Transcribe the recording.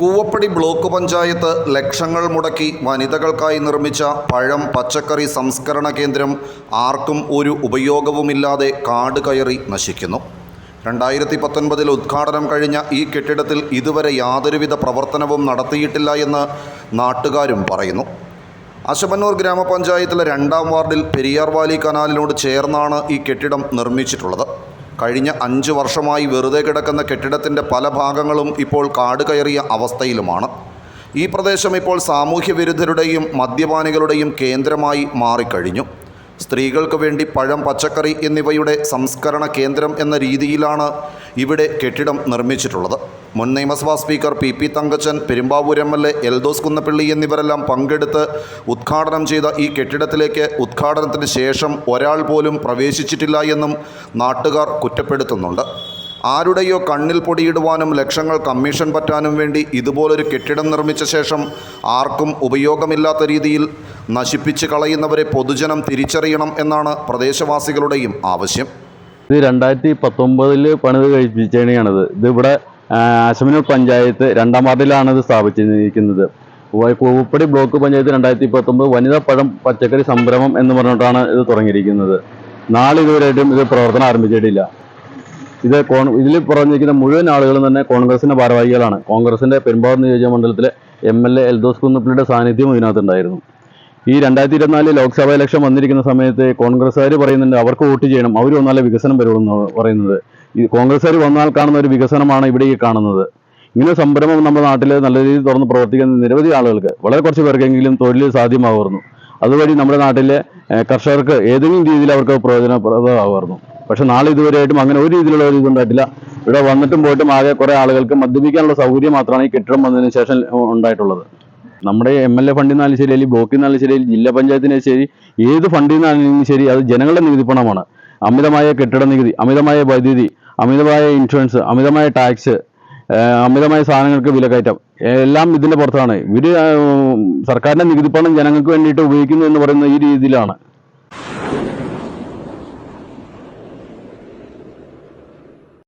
Koovappady block panchayat ലക്ഷങ്ങൾ മുടക്കി വനിതകൾക്കായി നിർമ്മിച്ച പഴം പച്ചക്കറി സംസ്കരണ കേന്ദ്രം ആർക്കും ഒരു ഉപയോഗവുമില്ലാതെ കാട് കയറി നശിക്കുന്നു. രണ്ടായിരത്തി പത്തൊൻപതിൽ ഉദ്ഘാടനം കഴിഞ്ഞ ഈ കെട്ടിടത്തിൽ ഇതുവരെ യാതൊരുവിധ പ്രവർത്തനവും നടത്തിയിട്ടില്ല എന്ന് നാട്ടുകാരും പറയുന്നു. അശമന്നൂർ ഗ്രാമപഞ്ചായത്തിലെ രണ്ടാം വാർഡിൽ പെരിയാർവാലി കനാലിനോട് ചേർന്നാണ് ഈ കെട്ടിടം നിർമ്മിച്ചിട്ടുള്ളത്. കഴിഞ്ഞ അഞ്ച് വർഷമായി വെറുതെ കിടക്കുന്ന കെട്ടിടത്തിന്റെ പല ഭാഗങ്ങളും ഇപ്പോൾ കാട് കയറിയ അവസ്ഥയിലുമാണ്. ഈ പ്രദേശം ഇപ്പോൾ സാമൂഹ്യ വിരുദ്ധരുടെയും മദ്യപാനികളുടെയും കേന്ദ്രമായി മാറിക്കഴിഞ്ഞു. സ്ത്രീകൾക്ക് വേണ്ടി പഴം പച്ചക്കറി എന്നിവയുടെ സംസ്കരണ കേന്ദ്രം എന്ന രീതിയിലാണ് ഇവിടെ കെട്ടിടം നിർമ്മിച്ചിട്ടുള്ളത്. മുൻ നിയമസഭാ speaker P P Thankachan Perumbavoor M L A Eldhose Kunnappilly എന്നിവരെല്ലാം പങ്കെടുത്ത് ഉദ്ഘാടനം ചെയ്ത ഈ കെട്ടിടത്തിലേക്ക് ഉദ്ഘാടനത്തിന് ശേഷം ഒരാൾ പോലും പ്രവേശിച്ചിട്ടില്ല എന്നും നാട്ടുകാർ കുറ്റപ്പെടുത്തുന്നുണ്ട്. ആരുടെയോ കണ്ണിൽ പൊടിയിടുവാനും ലക്ഷങ്ങൾ കമ്മീഷൻ പറ്റാനും വേണ്ടി ഇതുപോലൊരു കെട്ടിടം നിർമ്മിച്ച ശേഷം ആർക്കും ഉപയോഗമില്ലാത്ത രീതിയിൽ നശിപ്പിച്ച് കളയുന്നവരെ പൊതുജനം തിരിച്ചറിയണം എന്നാണ് പ്രദേശവാസികളുടെയും ആവശ്യം. ഇത് രണ്ടായിരത്തി പത്തൊമ്പതിൽ പണിത് കഴിപ്പിച്ചേണിയാണിത് ഇത് ഇവിടെ ആശമനൂർ പഞ്ചായത്ത് രണ്ടാം വാർഡിലാണ് ഇത് സ്ഥാപിച്ചിരിക്കുന്നത്. പൂവപ്പടി ബ്ലോക്ക് പഞ്ചായത്ത് രണ്ടായിരത്തി പത്തൊമ്പത് വനിതാ പഴം പച്ചക്കറി സംരംഭം എന്ന് പറഞ്ഞിട്ടാണ് ഇത് തുടങ്ങിയിരിക്കുന്നത്. നാളിതുവരെയായിട്ടും ഇത് പ്രവർത്തനം ആരംഭിച്ചിട്ടില്ല. ഇത് കോൺ ഇതിൽ പറഞ്ഞിരിക്കുന്ന മുഴുവൻ ആളുകളും തന്നെ കോൺഗ്രസിന്റെ ഭാരവാഹികളാണ്. കോൺഗ്രസിന്റെ പെരുമ്പാവൂർ നിയോജക മണ്ഡലത്തിലെ എം എൽ എ എൽദോസ് കുന്നപ്പള്ളിയുടെ സാന്നിധ്യം ഇതിനകത്തുണ്ടായിരുന്നു. ഈ രണ്ടായിരത്തി ഇരുപത്തിനാല് ലോക്സഭാ ഇലക്ഷൻ വന്നിരിക്കുന്ന സമയത്ത് കോൺഗ്രസ്സുകാർ പറയുന്നുണ്ട് അവർക്ക് വോട്ട് ചെയ്യണം അവർ വന്നാലേ വികസനം വരുള്ളൂ എന്ന് പറയുന്നത്. ഈ കോൺഗ്രസ്സുകാർ വന്നാൽ കാണുന്ന ഒരു വികസനമാണ് ഇവിടെ ഈ കാണുന്നത്. ഇങ്ങനെ സംരംഭം നമ്മുടെ നാട്ടിൽ നല്ല രീതിയിൽ തുറന്ന് പ്രവർത്തിക്കുന്ന നിരവധി ആളുകൾക്ക് വളരെ കുറച്ച് പേർക്കെങ്കിലും തൊഴിൽ സാധ്യമാകുമായിരുന്നു അതുവഴി നമ്മുടെ നാട്ടിലെ കർഷകർക്ക് ഏതെങ്കിലും രീതിയിൽ അവർക്ക് പ്രയോജനപ്രദമാകുമായിരുന്നു പക്ഷെ നാളെ ഇതുവരെയായിട്ടും അങ്ങനെ ഒരു രീതിയിലുള്ള ഒരു ഇതുണ്ടായിട്ടില്ല. ഇവിടെ വന്നിട്ടും പോയിട്ടും ആകെ കുറേ ആളുകൾക്ക് മദ്യപിക്കാനുള്ള സൗകര്യം മാത്രമാണ് ഈ കെട്ടിടം വന്നതിന് ശേഷം ഉണ്ടായിട്ടുള്ളത്. നമ്മുടെ എം എൽ എ ഫണ്ടിൽ നിന്നാലും ശരി അല്ലെങ്കിൽ ബ്ലോക്കിൽ നിന്നാലും ശരി ജില്ലാ പഞ്ചായത്തിന് ശരി ഏത് ഫണ്ടിൽ നിന്നാലും ശരി അത് ജനങ്ങളുടെ നികുതി പണമാണ്. അമിതമായ കെട്ടിട നികുതി അമിതമായ വൈദ്യുതി അമിതമായ ഇൻഷുറൻസ് അമിതമായ ടാക്സ് അമിതമായ സാധനങ്ങൾക്ക് വിലക്കയറ്റം എല്ലാം ഇതിന്റെ പുറത്താണ്. ഇവർ സർക്കാരിന്റെ നികുതിപ്പണം നികുതി പണം ജനങ്ങൾക്ക് വേണ്ടിയിട്ട് ഉപയോഗിക്കുന്നു എന്ന് പറയുന്ന ഈ രീതിയിലാണ്.